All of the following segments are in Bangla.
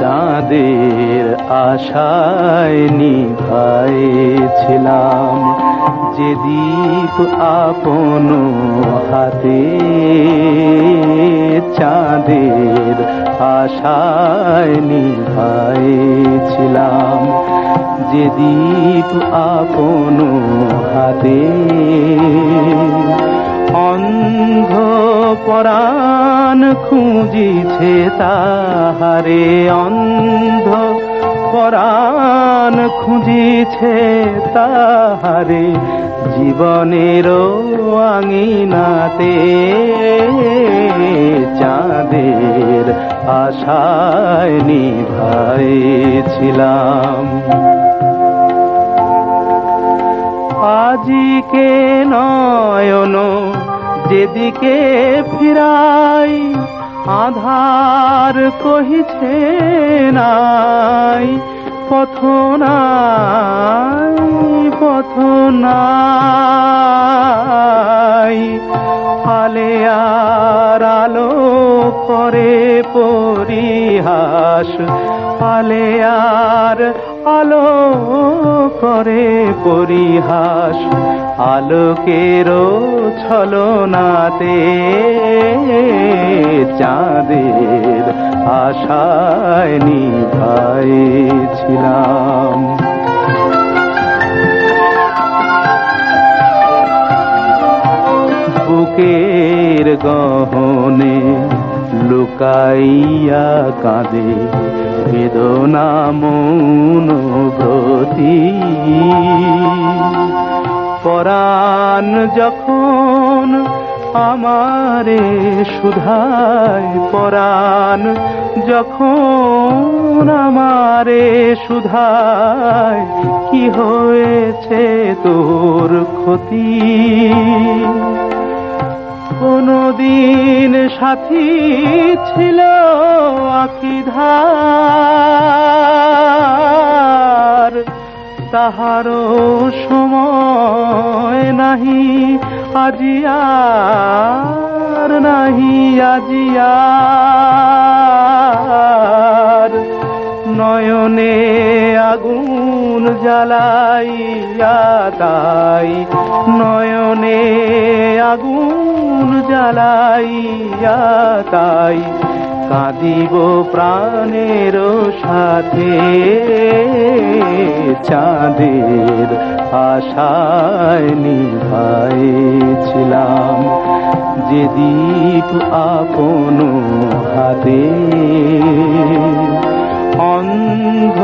চাঁদের আশায় নিভাইছিলাম যে দীপ আপন হাতে চাঁদের আশায় নিভাইছিলাম যে দীপ আপন হাতে। খুঁজিছে তাহারে অন্ধ। পরাণ খুঁজিছে তাহারে জীবনের আঙিনাতে। চাঁদের আশায় নিভাইছিলাম। আজিকে যেদিকে ফিরাই, আধার কহিছে নাই, পথ নাই পথ নাই। আলে আর আলো করে পরিহাস আলে আর আলো করে পরিহাস আলোকেরও ছলনাতে চাঁদের আশায় নিভাইছিলাম। বুকের গহনে লুকাইয়া কাঁদে, বেদনা মৌন ব্রতি। পরাণ যখন আমারে সুধায় পরাণ যখন আমারে সুধায় কি হয়েছে তোর ক্ষতি? সাথী ছিল আখিধার তাহারও সময় নাহি আজিয়ার নাহি আজিয়ার নয়নে আগুন জ্বালাইয়া তাই নয়নে আগুন জ্বালাইয়া তাই কাঁদিব প্রাণের সাথে। চাঁদের আশায় নিভাইছিলাম যে দীপ আপন হাতে। অন্ধ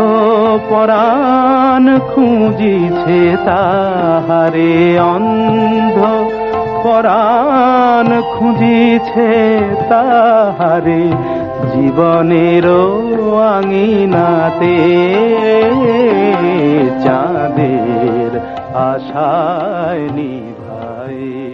পরাণ খুঁজিছে তাহারে অন্ধ পরাণ খুঁজিছে তাহারে জীবনের আঙিনাতে। চাঁদের আশায় নিভাই